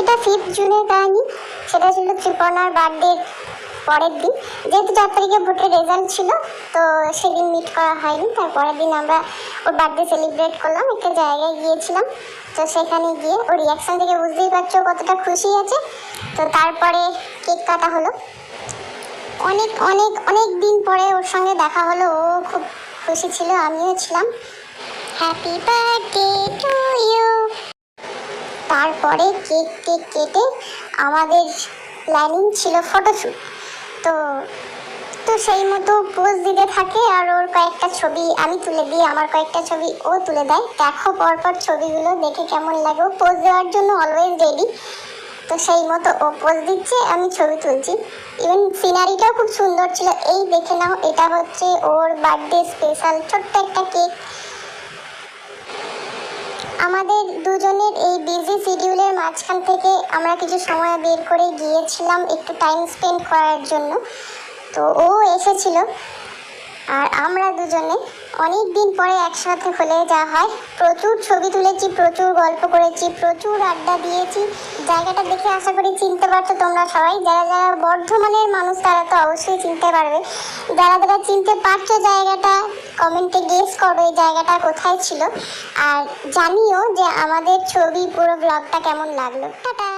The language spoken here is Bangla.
এটা ফিফথ জুনের কাহিনী। সেটা ছিল ত্রিপর্ণার বার্থডে পরের দিন। যেহেতু চার তারিখে ভোটের রেজাল্ট ছিল, তো সেদিন মিট করা হয়নি। তার পরের দিন আমরা ওর বার্থডে সেলিব্রেট করলাম, একটা জায়গায় গিয়েছিলাম। তো সেখানে গিয়ে ওর রিয়াকশন থেকে বুঝতেই পারছ কতটা খুশি আছে। তো তারপরে কেক কাটা হলো। অনেক অনেক অনেক দিন পরে ওর সঙ্গে দেখা হলো। ও খুব খুশি ছিল, আমিও ছিলাম। হ্যাপি বার্থডে টু ইউ তারপরে কেক কেক কেটে আমাদের প্ল্যানিং ছিল ফটোশ্যুট তো তো সেই মতো পোজ দিতে থাকে আর ওর কয়েকটা ছবি আমি তুলে দিই, আমার কয়েকটা ছবি ও তুলে দেয়। দেখো পরপর ছবিগুলো, দেখে কেমন লাগে। ও পোজ দেওয়ার জন্য অলওয়েজ রেডি তো সেই মতো ও পোজ দিচ্ছে, আমি ছবি তুলছি। ইভেন সিনারিটাও খুব সুন্দর ছিল। এই দেখে নাও, এটা হচ্ছে ওর বার্থডে স্পেশাল ছোট্ট একটা কেক। আমাদের দুজনের এই বিজি শিডিউলের মাঝখান থেকে আমরা কিছু সময় বের করে গিয়েছিলাম একটু টাইম স্পেন্ড করার জন্য। তো ও এসেছিল। আর আমরা দুজনে অনেক দিন পরে একসাথে হলে যা হয়, প্রচুর ছবি তুলেছি, প্রচুর গল্প করেছি, প্রচুর আড্ডা দিয়েছি। জায়গাটা দেখে আশা করি চিনতে পারছ তোমরা সবাই। যারা যারা বর্ধমানের মানুষ তারা তো অবশ্যই চিনতে পারবে। যারা যারা চিনতে পারছ জায়গাটা করো এই জায়গাটা কোথায় ছিল? আর জানিও যে আমাদের ছবি, পুরো ব্লগটা কেমন লাগল। টাটা!